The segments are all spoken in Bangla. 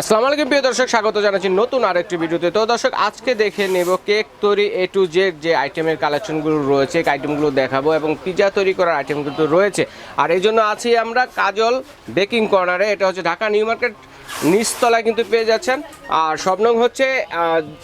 আসসালামু আলাইকুম, প্রিয় দর্শক, স্বাগত জানাচ্ছি নতুন আরেকটি ভিডিওতে। তো দর্শক, আজকে দেখে নেব কেক তৈরি এ টু জেড যে আইটেমের কালেকশনগুলো রয়েছে আইটেমগুলো দেখাবো এবং পিজা তৈরি করার আইটেমগুলো রয়েছে। আর এই জন্য আছি আমরা কাজল বেকিং কর্নারে এটা হচ্ছে ঢাকা নিউ মার্কেট নিচতলায় কিন্তু পেয়ে যাচ্ছেন। আর সব নং হচ্ছে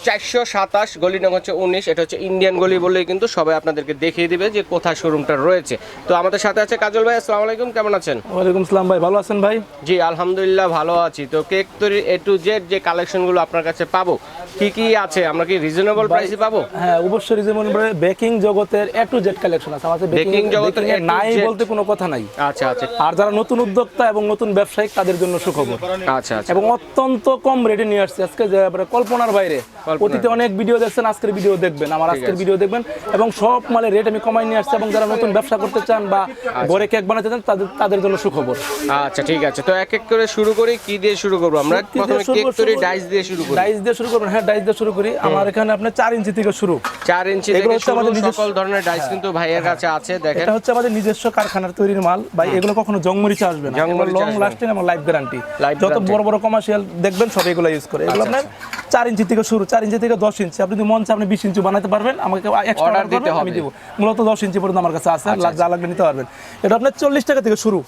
চারশো সাতাশ গলি নং হচ্ছে উনিশ। এটা হচ্ছে ইন্ডিয়ান গলি বলেই কিন্তু সবাই আপনাদেরকে দেখিয়ে দিবে যে কোথায় শোরুমটা রয়েছে। তো আমাদের সাথে আছে কাজল ভাই আসসালামু আলাইকুম কেমন আছেন? ওয়ালাইকুম সালাম ভাই ভালো আছেন ভাই? জি আলহামদুলিল্লাহ ভালো আছি। তো কেক তৈরির এ টু জেড যে কালেকশনগুলো আপনার কাছে পাবো কি কি আছে? আমরা কি রিজনেবল প্রাইসে পাবো? হ্যাঁ অবশ্যই রিজনেবল প্রাইসে বেকিং জগতের এ টু জেড কালেকশন আছে। আমাদের বেকিং জগতের নাই বলতে কোনো কথা নাই। আচ্ছা আচ্ছা। আর যারা নতুন উদ্যোক্তা এবং নতুন ব্যবসায়ী তাদের জন্য সুখবর। আচ্ছা আচ্ছা এবং অত্যন্ত কম রেটে নিয়ে আসছে। আজকে যে কল্পনার বাইরে। অতীতে অনেক ভিডিও দেখছেন আজকের ভিডিও দেখবেন আমার আজকের ভিডিও দেখবেন। এবং সব মালের রেট আমি কমাই নিয়ে আসছি এবং যারা নতুন ব্যবসা করতে চান বা ঘরে কেক বানাতে চান তাদের তাদের জন্য সুখবর। আচ্ছা ঠিক আছে। তো এক এক করে শুরু করি কি দিয়ে শুরু করব? আমরা প্রথমে কেক তৈরি ডাইস দিয়ে শুরু করি। ডাইস দিয়ে শুরু করবেন। হ্যাঁ ডাইস দিয়ে শুরু করি। আমার এখানে আপনার চার ইঞ্চি থেকে শুরু। ইঞ্চি থেকে আমাদের সকল ধরনের ডাইস কিন্তু ভাইয়ের কাছে আছে দেখেন। এটা হচ্ছে আমাদের নিজস্ব কারখানার তৈরির মাল। ভাই এগুলো কখনো জংমরিচা আসবে না। লং লাস্টিং এবং লাইফ গ্যারান্টি যত guarantee। বড় বড় কমার্শিয়াল দেখবেন সব এগুলো ইউজ করে। এগুলো আপনার চার ইঞ্চি থেকে শুরু চার ইঞ্চি থেকে দশ ইঞ্চি। আপনি যদি মন চায় আপনি বিশ ইঞ্চি বানাতে পারবেন আমাকে অর্ডার দিতে আমি। দিব। মূলত দশ ইঞ্চি পর্যন্ত আমার কাছে আছে যা লাগবে নিতে পারবেন। এটা আপনার চল্লিশ টাকা থেকে শুরু।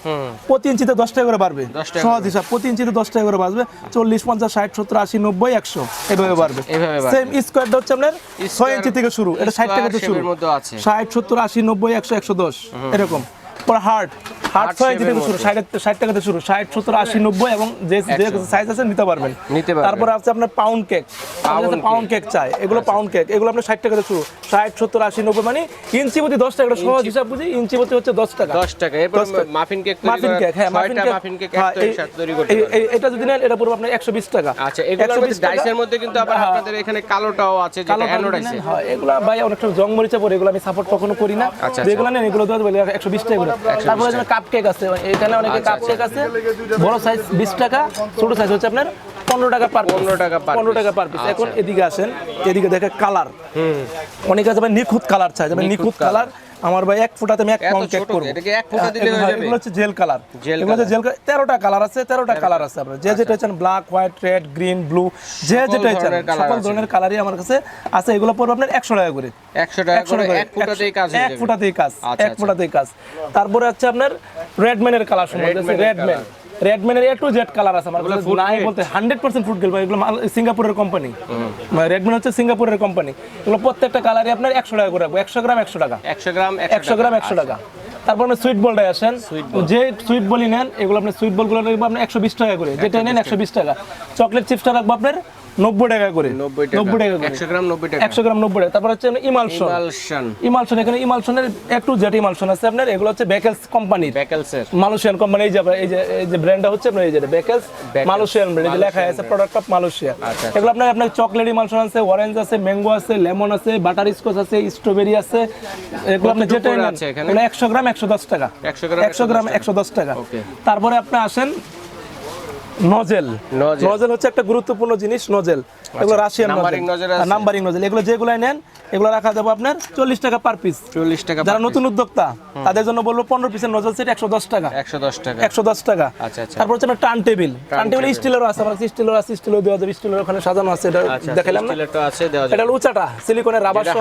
প্রতি ইঞ্চিতে দশ টাকা করে বাড়বে। সহজ হিসাব প্রতি ইঞ্চিতে দশ টাকা করে বাড়বে। চল্লিশ পঞ্চাশ ষাট সত্তর আশি নব্বই একশো এভাবে বাড়বে। সেম স্কোয়ারটা হচ্ছে আপনার ছয় ইঞ্চি থেকে শুরু। এটা ষাট টাকা থেকে শুরু। ষাট সত্তর আশি নব্বই একশো একশো দশ এরকম। পর হার্ট শুরু ষাট ষাট টাকাতে শুরু ষাট সত্তর আশি নব্বই এবং যে যে সাইজ আছে নিতে পারবেন। নিতে পারবেন। তারপরে আছে আপনার পাউন্ড কেক পাউন্ড কেক চাই। এগুলো পাউন্ড কেক এগুলো আপনার ষাট টাকাতে শুরু। ষাট সত্তর আশি নব্বই মানে ইঞ্চি প্রতি দশ টাকা। সহজ হিসাব বুঝি ইঞ্চি প্রতি হচ্ছে দশ টাকা। দশ টাকা। এরপর মাফিন কেক মাফিন কেক হ্যাঁ মাফিন কেক মাফিন কেক হ্যাঁ। এই- এটা যদি নেন এটা পড়বে আপনার একশো বিশ টাকা। আচ্ছা এগুলোর 120 মধ্যে টাকা। ডাইসের মধ্যে কিন্তু আবার হ্যাঁ। আপনাদের এখানে কালোটাও আছে যেটা কালো অ্যানোডাইসে হ্যাঁ এগুলা ভাই অনেকটা জং মরিচা পড়ে এগুলো আমি সাপোর্ট কখনো করি না। আচ্ছা, যেগুলো নেন এগুলো দেওয়া বলে একশো বিশ টাকা তারপরে যেন কাপ কেক আছে এখানে অনেকে আচ্ছা, কাপ কেক আছে। বড় সাইজ বিশ টাকা ছোট সাইজ হচ্ছে আপনার পনেরো টাকা পার 15 টাকা পনেরো টাকা পার পিস আচ্ছা। এখন এদিকে আসেন এদিকে দেখে কালার অনেকে আছে নিখুঁত কালার চাই নিখুঁত কালার আমার ভাই এক ফুটাতে আমি এক পাউন্ড কেক করব। এটাকে এক ফুটা দিলে হয়ে হ্যাঁ, যাবে? এগুলো হচ্ছে জেল কালার এগুলো হচ্ছে জেল কালার তেরোটা কালার আছে তেরোটা কালার আছে আপনার। যে যেটা চান black white red green blue যে যেটা চান সকল ধরনের কালারই আমার কাছে আছে। এগুলো পড়বে আপনার একশো টাকা করে। একশো টাকা একশো করে এক ফুটাতেই কাজ হয়ে এক যাবে। ফুটাতেই কাজ আচ্ছা, এক ফুটাতেই কাজ। তারপরে আছে আপনার রেডম্যানের কালার সম্বন্ধে। রেডম্যান রেডম্যানের এ টু জেড কালার আছে আমার নাই বলতে হান্ড্রেড পার্সেন্ট ফুট গেল এগুলো সিঙ্গাপুরের কোম্পানি রেডমিন হচ্ছে সিঙ্গাপুরের কোম্পানি এগুলো প্রত্যেকটা কালারই আপনার একশো টাকা করে রাখব একশো গ্রাম একশো টাকা। একশো গ্রাম একশো গ্রাম একশো টাকা। তারপর আপনি সুইট বলটাই আসেন। যে সুইট বলি নেন এগুলো আপনি সুইট বলগুলো রাখব আপনার একশো বিশ টাকা করে। যেটা নেন একশো বিশ টাকা। চকলেট চিপসটা রাখব আপনার নব্বই টাকা করে। নব্বই টাকা। করে। একশো গ্রাম নব্বই টাকা। একশো গ্রাম নব্বই টাকা। তারপর হচ্ছে ইমালশন। ইমালশন। ইমালশন এখানে ইমালশনের একটু জেট ইমালশন আছে আপনার এগুলো হচ্ছে বেকেলস কোম্পানির। মালয়েশিয়ান কোম্পানি এই যে এই যে এই যে ব্র্যান্ডটা হচ্ছে আপনার এই যে বেকেলস। মালয়েশিয়ান ব্র্যান্ড লেখা আছে প্রোডাক্ট অফ মালয়েশিয়া। আচ্ছা, এগুলো আপনার আপনার চকলেট ইমালশন আছে অরেঞ্জ আছে ম্যাঙ্গো আছে লেমন আছে বাটার স্কচ আছে স্ট্রবেরি আছে। এগুলো আপনি কতটুকু যেটা আছে এখানে? এগুলো একশো গ্রাম একশো দশ টাকা। 100 গ্রাম একশো গ্রাম একশো দশ টাকা। তারপরে আপনি আসেন নজেল। নজেল হচ্ছে একটা গুরুত্বপূর্ণ জিনিস নজেল এগুলো রাশিয়ান নাম্বারিং নজেল। এগুলো যেগুলো নেন এগুলো রাখা যাবে আপনার চল্লিশ টাকা পার পিস চল্লিশ টাকা যারা নতুন উদ্যোক্তা তাদের জন্য বলব পনেরো পিসের নজল সেট একশো দশ টাকা। একশো দশ টাকা। একশো দশ টাকা। আচ্ছা, আচ্ছা। তারপর হচ্ছে টার্ন টেবিল টার্ন টেবিল স্টিলেরও আছে আমার স্টিলের আছে স্টিলও দেওয়া যাবে স্টিলের ওখানে সাজানো আছে এটা আচ্ছা দেখালাম এটা উঁচাটা সিলিকনের রাবার সহ।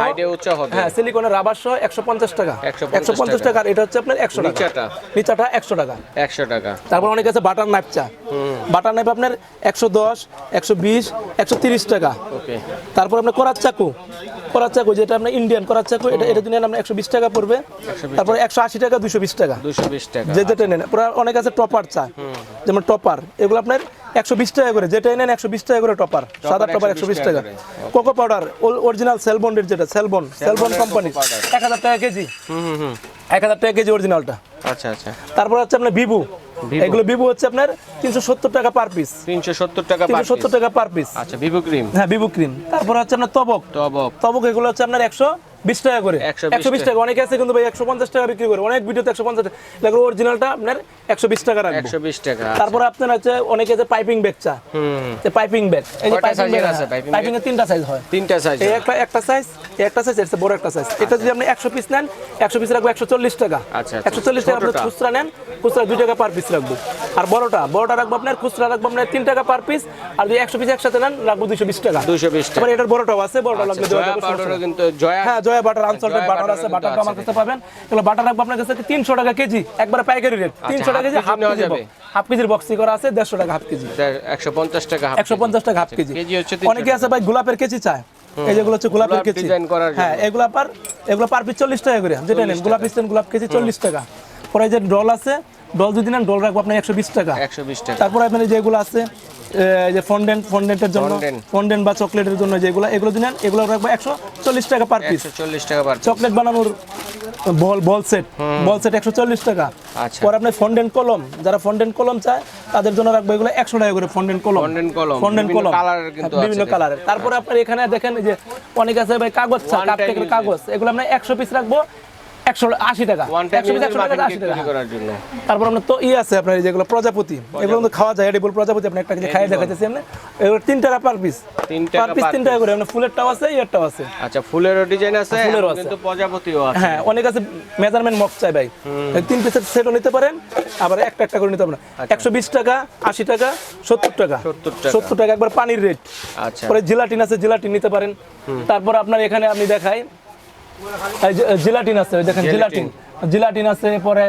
হ্যাঁ সিলিকনের রাবার সহ একশো পঞ্চাশ টাকা। একশো পঞ্চাশ টাকা। এটা হচ্ছে আপনার একশো টাকা। নিচাটা? নিচাটা একশো টাকা। একশো টাকা। তারপর অনেক আছে বাটার নাইফ চা বাটার নাইফ আপনার একশো দশ একশো বিশ একশো তিরিশ টাকা। ওকে তারপর আপনার করার চাকু। করার চাকু যেটা আপনার ইন্ডিয়ান করার চাকু এটা এটা দিনে আপনার একশো বিশ টাকা পড়বে। তারপর একশো আশি টাকা দুশো বিশ টাকা। দুশো বিশ টাকা যে যেটা নেন। পুরো অনেক আছে টপার চা। যেমন টপার এগুলো আপনার একশো বিশ টাকা করে। যেটা নেন একশো বিশ টাকা করে টপার। সাদা টপার একশো বিশ টাকা। কোকো পাউডার অরিজিনাল সেলবন্ডের যেটা সেলবন সেলবন কোম্পানি এক হাজার টাকা কেজি। হুম হুম হুম। এক হাজার টাকা কেজি অরিজিনালটা আচ্ছা আচ্ছা। তারপর হচ্ছে আপনার বিবু এগুলো ভিভো হচ্ছে আপনার তিনশো সত্তর টাকা পার পিস তিনশো সত্তর টাকা তিনশো পার সত্তর টাকা পার পিস আচ্ছা ভিভো ক্রিম হ্যাঁ ভিভো ক্রিম তারপর হচ্ছে আপনার তবক তবক তবক এগুলো হচ্ছে আপনার একশো বিশ টাকা করে। একশো বিশ টাকা। অনেকে আছে কিন্তু ভাই একশো পঞ্চাশ টাকা বিক্রি করে। অনেক ভিডিওতে একশো পঞ্চাশ টাকা। অরিজিনালটা আপনার একশো বিশ টাকা রাখব। একশো বিশ টাকা তারপরে আপনার হচ্ছে অনেকে আছে পাইপিং ব্যাগ চা। পাইপিং ব্যাগ এই যে পাইপিং ব্যাগ আছে? পাইপিং এর তিনটা সাইজ হয়। তিনটা সাইজ একটা একটা সাইজ একটা সাইজ চেয়ে বড় একটা সাইজ এটা যদি আপনি একশো পিস নেন একশো পিস রাখব একশো চল্লিশ টাকা। আচ্ছা, আচ্ছা। একশো চল্লিশ টাকা আপনি খুচরা নেন খুচরা দুই টাকা পার পিস রাখব। আর বড়টা বড়টা রাখব আপনার খুচরা রাখব আপনার তিন টাকা পার পিস আর যদি একশো পিস একসাথে নেন রাখব দুইশো বিশ টাকা। দুশো বিশ টাকা। এটার বড়টাও আছে বড়টা নেই। কিন্তু জয়া হ্যাঁ জয়া বাটার আনসল্টেড বাটার আছে বাটারটা আমার কাছে পাবেন। এগুলো বাটার রাখব আপনার কাছে তিনশো টাকা কেজি একবারে পাইকারি রেট তিনশো টাকা কেজি হাফ কেজি? হাফ কেজির বক্সি করা আছে দেড়শো টাকা হাফ কেজি। একশো পঞ্চাশ টাকা half একশো পঞ্চাশ টাকা হাফ কেজি। 300 অনেকে আছে ভাই গোলাপের কেজি চায়। এই যেগুলো হচ্ছে গোলাপের কেজি। হ্যাঁ এগুলো পার এগুলো পার পিস চল্লিশ টাকা করে। যেটা নেন গোলাপ স্টেন গোলাপ কেজি চল্লিশ টাকা। পরে যে ডল আছে ডল যদি নেন ডল রাখব আপনার একশো বিশ টাকা। একশো বিশ টাকা। তারপরে আপনার যেগুলো আছে যে ফন্ডেন্ট ফন্ডেন্টের জন্য ফন্ডেন্ট বা চকলেটের জন্য যেগুলো এগুলো যদি নেন এগুলো রাখব একশো চল্লিশ টাকা পার পিস চল্লিশ টাকা পার চকলেট বানানোর বল বল সেট বল সেট একশো চল্লিশ টাকা। আচ্ছা। পরে আপনার ফন্ডেন্ট কলম যারা ফন্ডেন্ট কলম চায় তাদের জন্য রাখব এগুলো একশো টাকা করে ফন্ডেন্ট কলম। ফন্ডেন্ট কলম বিভিন্ন কালারের তারপরে আপনার এখানে দেখেন যে অনেক আছে ভাই কাগজ কাগজ। এগুলো আমরা একশো পিস রাখব। একশো আশি টাকা। তারপর আপনার তো ই আছে আপনার যেগুলো প্রজাপতি এগুলো কিন্তু খাওয়া যায় এডিবল প্রজাপতি আপনি একটা খাইয়ে দেখাচ্ছি আপনি এগুলো তিন টাকা পার পিস পার পিস তিন টাকা করে আপনার ফুলেরটাও আছে ইয়েরটাও আছে। আচ্ছা ফুলেরও ডিজাইন আছে ফুলেরও আছে। কিন্তু প্রজাপতিও আছে। হ্যাঁ অনেক আছে মেজারমেন্ট মক চাই ভাই। তিন পিসের সেটও নিতে পারেন আবার একটা একটা করে নিতে পারেন। একশো বিশ টাকা আশি টাকা সত্তর টাকা। সত্তর টাকা। একবার পানির রেট আচ্ছা। পরে জিলাটিন আছে জিলাটিন নিতে পারেন। তারপর আপনার এখানে আপনি দেখাই এই যে, জিলাটিন আছে দেখেন জিলাটিন। জিলাটিন আছে পরে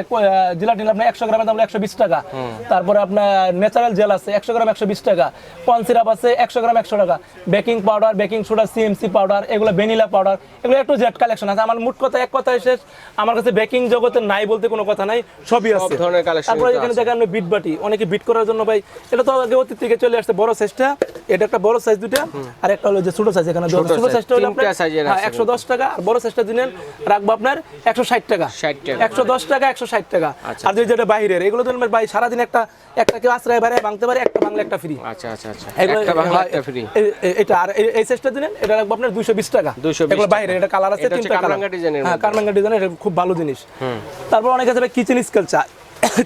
জিলাটিন আপনার একশো গ্রামের দাম একশো বিশ টাকা। তারপরে আপনার ন্যাচারাল জেল আছে একশো গ্রাম একশো বিশ টাকা। কর্ন সিরাপ আছে একশো গ্রাম একশো টাকা। Baking powder baking soda CMC powder এগুলো ভ্যানিলা পাউডার এগুলো একটু জেড কালেকশন আছে। আমার মোট কথা এক কথায় শেষ আমার কাছে বেকিং জগতে নাই বলতে কোনো কথা নাই সবই আছে। তারপরে এখানে। দেখেন বিট বাটি অনেকে বিট করার জন্য ভাই এটা তো আগে অতীত থেকে চলে আসছে বড় সাইজটা এটা একটা বড় সাইজ দুটা আর একটা হলো যে ছোট সাইজ এখানে ছোট সাইজটা হলো আপনার হ্যাঁ একশো দশ টাকা আর বড় সাইজটা দিলেন রাখব আপনার একশো ষাট টাকা। 60 টাকা। একশো দশ টাকা একশো ষাট টাকা। আচ্ছা। আর যদি যেটা বাইরের এগুলো তো ভাই সারাদিন একটা একটা কেউ আশ্রয় বাইরে ভাঙতে পারে একটা বাংলা একটা ফ্রি আচ্ছা আচ্ছা আচ্ছা। একটা ফ্রি এটা আর এই- সাইজটা দিলেন এটা রাখব আপনার দুইশো বিশ টাকা। 220 এগুলো। বাইরে এটা কালার আছে তিনটা কালার হ্যাঁ কারমাঙ্গা এটা খুব ভালো জিনিস। তারপর অনেক আছে কিচেন স্কেল চা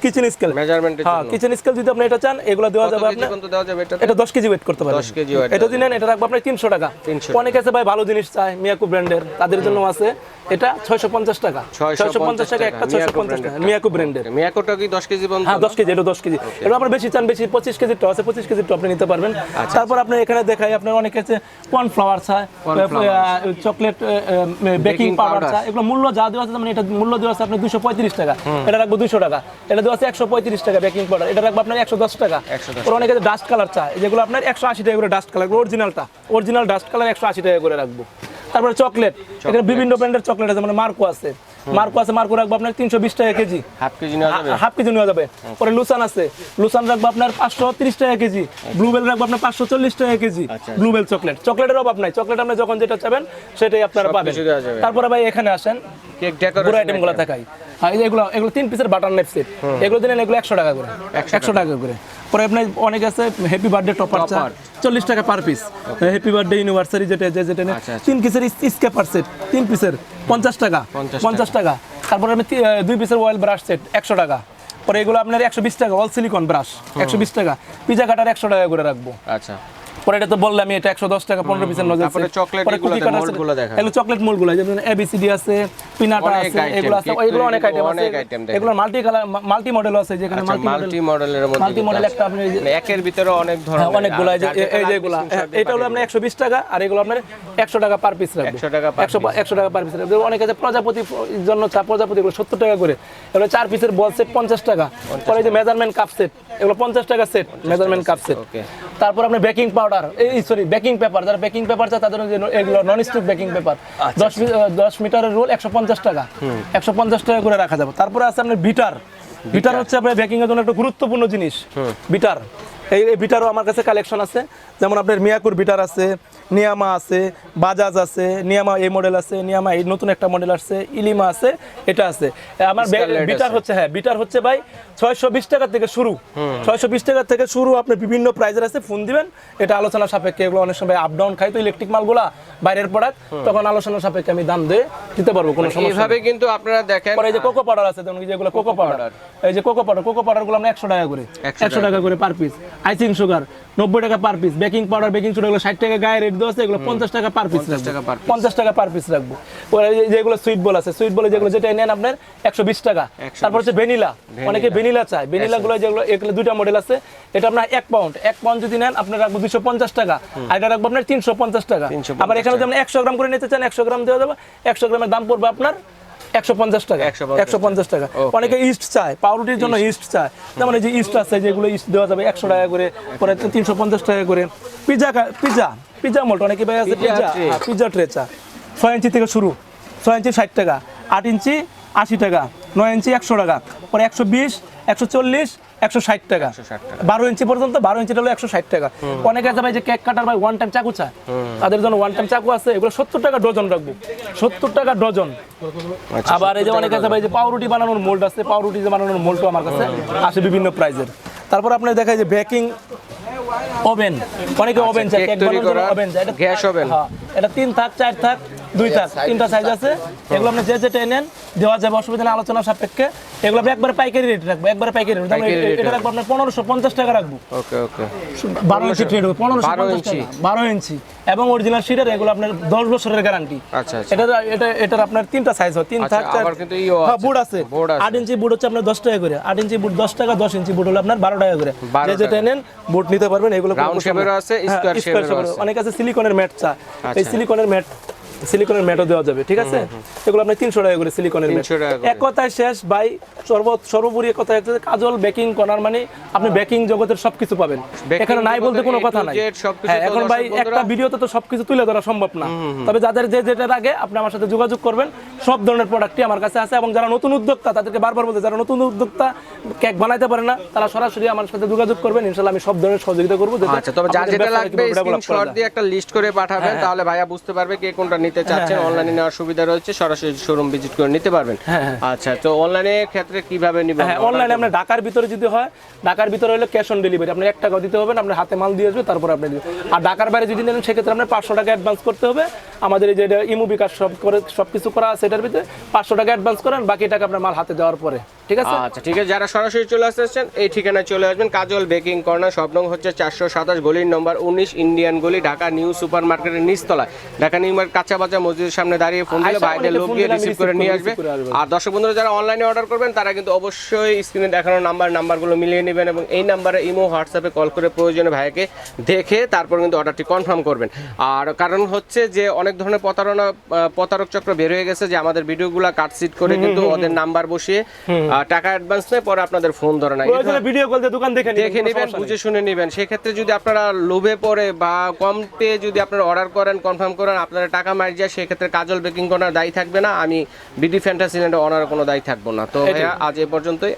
কিচেন স্কেল মেজারমেন্টের হ্যাঁ কিচেন স্কেল যদি আপনি এটা চান এগুলো দেওয়া যাবে কেজি আপনার পর্যন্ত দেওয়া যাবে এটা এটা দশ কেজি ওয়েট করতে পারবেন 10 কেজি weight এটা দিলেন এটা রাখব আপনার তিনশো টাকা। 300 অনেক আছে ভাই ভালো জিনিস চায় মিয়াকু ব্র্যান্ডের তাদের জন্য আছে। এটা ছয়শো পঞ্চাশ টাকা। 650 টাকা একটা ছয়শো মিয়াকো পঞ্চাশ টাকা মিয়াকু ব্র্যান্ডের মিয়াকোটা কি দশ কেজি পর্যন্ত? হ্যাঁ দশ কেজি এটা দশ কেজি। এটা আপনার বেশি চান বেশি পঁচিশ কেজির টপ আছে পঁচিশ কেজির টপ আপনি নিতে পারবেন। আচ্ছা, তারপর আপনি এখানে দেখাই আপনার অনেক আছে কর্নফ্লাওয়ার চায় চকলেট বেকিং পাউডার। চায়। এগুলো মূল্য যা দেওয়া আছে মানে এটা মূল্য দেওয়া আছে দুশো পঁয়ত্রিশ টাকা। এটা রাখব দুশো টাকা। এটা দেওয়া আছে একশো পঁয়ত্রিশ টাকা বেকিং পাউডার এটা রাখব আপনার একশো দশ টাকা। 110 ওর অনেকে ডাস্ট কালার চায় যেগুলো আপনার একশো আশি টাকা করে ডাস্ট কালার অরিজিনালটা অরিজিনাল ডাস্ট কালার একশো আশি টাকা করে রাখব। তারপরে চকলেট এখানে বিভিন্ন ব্র্যান্ডের চকলেট আছে মানে মার্কো আছে। মার্কো আছে মার্কো রাখব আপনার তিনশো বিশ টাকা KG. Half KG half KG নেওয়া যাবে। পরে লুসান আছে। লুসান রাখব আপনার পাঁচশো তিরিশ টাকা কেজি। ব্লুবেল রাখব আপনার পাঁচশো চল্লিশ টাকা কেজি। আচ্ছা। ব্লুবেল চকলেট চকলেটের অভাব নাই। চকলেট আপনি যখন যেটা চাবেন সেটাই আপনারা পাবেন। তারপরে ভাই এখানে আসেন। কেক পুরো ডেকোরেশন আইটেম হ্যাঁ এগুলো এগুলো তিন পিসের বাটার নাইফ সেট এগুলো দিলেন এগুলো একশো টাকা করে। একশো টাকা। করে। পরে আপনার অনেক আছে হ্যাপি বার্থডে টপার চল্লিশ টাকা per piece happy birthday anniversary যেটা যেটা আচ্ছা, আচ্ছা। তিন পিসের স্কেপার সেট তিন পিসের পঞ্চাশ টাকা। পঞ্চাশ টাকা। তারপরে আহ, দুই পিসের অয়েল ব্রাশ সেট একশো টাকা। পরে এগুলো আপনার একশো বিশ টাকা অল সিলিকন ব্রাশ একশো বিশ টাকা। পিজা কাটার একশো টাকা করে রাখব। আচ্ছা। পরে এটা তো বললাম আমি এটা একশো দশ টাকা পনেরো পিসের নজর তারপরে chocolate এগুলো চকলেট মোল্ডগুলো যেমন এবিসিডি আছে পিনাটা আছে এগুলো আছে এগুলো অনেক আইটেম আছে। এগুলো মাল্টি কালার মাল্টি মডেল আছে যেখানে আচ্ছা মাল্টি মাল্টি মডেলের মধ্যে মাল্টি মডেল একটা আপনি মানে একের ভিতরে অনেক হ্যাঁ, ধরনের অনেকগুলো এই যেগুলো এটা হলো আপনার একশো বিশ টাকা আর এগুলো আপনার একশো টাকা পার পিস রাখব 100 টাকা per একশো একশো টাকা পার পিস রাখব অনেক আছে প্রজাপতি জন্য চা প্রজাপতি এগুলো সত্তর টাকা করে। এগুলো চার পিসের বল সেট পঞ্চাশ টাকা। পরে যে মেজারমেন্ট কাপ সেট এগুলো পঞ্চাশ টাকা set measurement cup set okay তারপর আপনার বেকিং পাউডার এই সরি বেকিং পেপার যারা বেকিং পেপার চায় তাদের এগুলো নন স্টিক বেকিং পেপার। দশ মি- আহ, দশ মিটারের রোল একশো পঞ্চাশ টাকা। একশো পঞ্চাশ টাকা করে রাখা যাবে। তারপরে আছে আপনার বিটার। বিটার। হচ্ছে আপনার বেকিং এর জন্য একটা গুরুত্বপূর্ণ জিনিস। বিটার। এই এই বিটারও আমার কাছে কালেকশন আছে। যেমন আপনার মিয়াকুর বিটার আছে নিয়ামা আছে বাজাজ আছে নিয়ামা এই মডেল আছে নিয়ামা এই নতুন একটা মডেল আসছে ইলিমা আছে এটা আছে। আমার বিটার হচ্ছে হ্যাঁ বিটার হচ্ছে ভাই ছয়শো বিশ টাকা থেকে শুরু। ছয়শো বিশ টাকা থেকে শুরু আপনার বিভিন্ন প্রাইজের আছে ফোন দিবেন। এটা আলোচনা সাপেক্ষে এগুলো অনেক সময় আপ ডাউন খাই তো ইলেকট্রিক মালগুলা বাইরের প্রোডাক্ট তখন আলোচনা সাপেক্ষে আমি দাম দিয়ে দিতে পারব কোনো সমস্যা এইভাবে কিন্তু আপনারা দেখেন এই যে কোকো পাউডার আছে যেমন যেগুলো কোকো পাউডার এই যে কোকো পাউডার কোকো পাউডারগুলো আমরা একশো টাকা করে একশো টাকা করে। পার পিস আইসিং সুগার নব্বই টাকা per piece baking powder baking soda এগুলো ষাট টাকা গায়ে রেট দেওয়া আছে এগুলো পঞ্চাশ টাকা পার পিস টাকা piece। পঞ্চাশ টাকা পার পিস রাখব। পরে যেগুলো সুইট বল আছে সুইট বলে যেগুলো যেটা নেন আপনার একশো বিশ টাকা। তারপর হচ্ছে ভ্যানিলা। অনেকে ভ্যানিলা চায়। ভ্যানিলা। গুলো যেগুলো এগুলো দুইটা মডেল আছে। এটা আপনার এক পাউন্ড এক পাউন্ড যদি নেন আপনার রাখব দুশো পঞ্চাশ টাকা। আর এটা রাখব আপনার তিনশো পঞ্চাশ টাকা। আবার এখানে যদি আপনি একশো গ্রাম করে নিতে চান একশো গ্রাম দেওয়া যাবে। একশো গ্রামের দাম পড়বে আপনার একশো পঞ্চাশ টাকা 150 একশো পঞ্চাশ টাকা। অনেকে ইস্ট চায় পাউরুটির জন্য ইস্ট চায়। যেমন এই যে ইস্ট আছে যেগুলো ইস্ট দেওয়া যাবে একশো টাকা করে পরে তিনশো পঞ্চাশ টাকা করে। পিজা পিজা পিজা মোল্ট অনেকে ভাই আছে পিজা। পিজা ট্রে চা ছয় ইঞ্চি থেকে শুরু ছয় ইঞ্চি ষাট টাকা আট ইঞ্চি আশি টাকা নয় ইঞ্চি একশো টাকা পরে একশো বিশ একশো চল্লিশ একশো ষাট টাকা। বারো ইঞ্চি পর্যন্ত বারো ইঞ্চি হলো একশো ষাট টাকা। অনেকে আছে ভাই যে কেক কাটার ভাই ওয়ান টাইম চাকু চায়। তাদের জন্য ওয়ান টাইম চাকু আছে এগুলো সত্তর টাকা ডজন রাখব। সত্তর টাকা ডজন। আচ্ছা, আবার এই যে অনেক আছে ভাই যে পাউরুটি বানানোর মোল্ড আছে পাউরুটি যে বানানোর মোল্ডও আমার কাছে আসে বিভিন্ন প্রাইজের তারপর আপনার দেখা যায় বেকিং ওভেন অনেকে ওভেন চায় কেক কেক তৈরি বানানোর ওভেন চায়। এটা গ্যাস oven। হ্যাঁ এটা তিন থাক চার থাক। দুই তিনটা সাইজ আছে। এগুলো আপনি যে যেটা নেন দেওয়া যাবে অসুবিধা নেই আলোচনা সাপেক্ষে। এগুলো আপনি একবারে পাইকারি রেট রাখব একবারে পাইকারি রেট এটা রাখব আপনার পনেরোশো পঞ্চাশ টাকা রাখব। ওকে ওকে। বারো ইঞ্চি ট্রেড হবে পনেরোশো ইঞ্চি। বারো ইঞ্চি। এবং অরিজিনাল শিটের এগুলো আপনার দশ বছরের গ্যারান্টি আচ্ছা আচ্ছা। এটা এটা এটার আপনার তিনটা সাইজ হয় তিন আচ্ছা, থাক কিন্তু ইও হ্যাঁ বুট আছে। আট ইঞ্চি বুট হচ্ছে আপনার দশ টাকা করে। আট ইঞ্চি বুট দশ টাকা দশ ইঞ্চি বুট হলো আপনার বারো টাকা করে। যে যেটা। নেন বুট নিতে পারবেন এগুলো। আছে, হ্যাঁ। অনেক আছে সিলিকনের ম্যাট চা। এই আচ্ছা। সিলিকনের ম্যাট সিলিকনের ম্যাটও দেওয়া যাবে ঠিক আছে? এগুলো আপনি তিনশো টাকা করে সিলিকনের ম্যাট। 300 টাকা এক কথায় শেষ ভাই সর্ব সর্বোপরি এক কথায় কাজল বেকিং করার মানে আপনি বেকিং জগতের সবকিছু পাবেন। এখানে নাই বলতে কোনো কথা নাই। হ্যাঁ এখন ভাই একটা ভিডিওতে তো সবকিছু তুলে ধরা সম্ভব না। তবে যাদের যে যেটার আগে আপনি আমার সাথে যোগাযোগ করবেন সব ধরনের প্রোডাক্টই আমার কাছে আছে এবং যারা নতুন উদ্যোক্তা তাদেরকে বারবার বলতে যারা নতুন উদ্যোক্তা কেক বানাইতে পারে না তারা সরাসরি আমার সাথে যোগাযোগ করবেন। ইনশাল্লাহ আমি সব ধরনের সহযোগিতা করব। আচ্ছা তবে যার যেটা লাগবে স্ক্রিনশট দিয়ে একটা লিস্ট করে পাঠাবেন তাহলে ভাইয়া বুঝতে পারবে কে কোনটা নিতে চাচ্ছেন অনলাইনে নেওয়ার সুবিধা রয়েছে সরাসরি শোরুম ভিজিট করে নিতে পারবেন। হ্যাঁ, হ্যাঁ। আচ্ছা তো অনলাইনের ক্ষেত্রে কীভাবে নিবেন? হ্যাঁ অনলাইনে আপনার ঢাকার ভিতরে যদি হয় ঢাকার ভিতরে হলে ক্যাশ অন ডেলিভারি আপনি এক টাকা দিতে হবে না, আপনার হাতে মাল দিয়ে আসবে তারপর আপনি দিবেন আর ঢাকার বাইরে যদি নেন সেক্ষেত্রে আপনার পাঁচশো টাকা অ্যাডভান্স করতে হবে। আমাদের এই যে ইমু বিকাশ সব করে সব কিছু করা আছে এটার ভিতরে পাঁচশো টাকা অ্যাডভান্স করেন বাকি টাকা আপনার মাল হাতে দেওয়ার পরে। ঠিক আছে? আচ্ছা ঠিক আছে। যারা সরাসরি চলে আসতেছেন এই ঠিকানায় চলে আসবেন। কাজল বেকিং কর্নার সব নং হচ্ছে চারশো সাতাশ গলির নম্বর উনিশ ইন্ডিয়ান গলি ঢাকা নিউ সুপার মার্কেটের নিচতলায়। ঢাকা নিউ মার্কেট কাঁচা বাজার মসজিদের সামনে দাঁড়িয়ে ফোন দিলে ভাইদের আমাকে লোক গিয়ে রিসিভ করে নিয়ে আসব। আর দর্শক বন্ধুরা যারা অনলাইনে অর্ডার করবেন তারা কিন্তু অবশ্যই স্ক্রিনে দেখানো নাম্বার নাম্বারগুলো মিলিয়ে নেবেন এবং এই নাম্বারে ইমো হোয়াটসঅ্যাপে কল করে প্রয়োজনে ভাইকে দেখে তারপর কিন্তু অর্ডারটি কনফার্ম করবেন। আর কারণ হচ্ছে যে অনেক ধরনের প্রতারণা প্রতারক চক্র বের হয়ে গেছে যে আমাদের ভিডিওগুলো কাটসিট করে কিন্তু ওদের নাম্বার বসিয়ে টাকা অ্যাডভান্স নেয় পরে আপনাদের ফোন ধরে না ভিডিও কল দোকান দেখে দেখে নেবেন বুঝে শুনে নেবেন। সেক্ষেত্রে যদি আপনারা লোভে পড়ে বা কম পেয়ে যদি আপনারা অর্ডার করেন কনফার্ম করেন আপনারা টাকা যায় সেক্ষেত্রে কাজল বেকিং করার দায়ী থাকবে না। আমি বিডি ফ্যান্টাসি ল্যান্ডে অনার কোনো দায়ী থাকব না। তো আজ এ পর্যন্তই।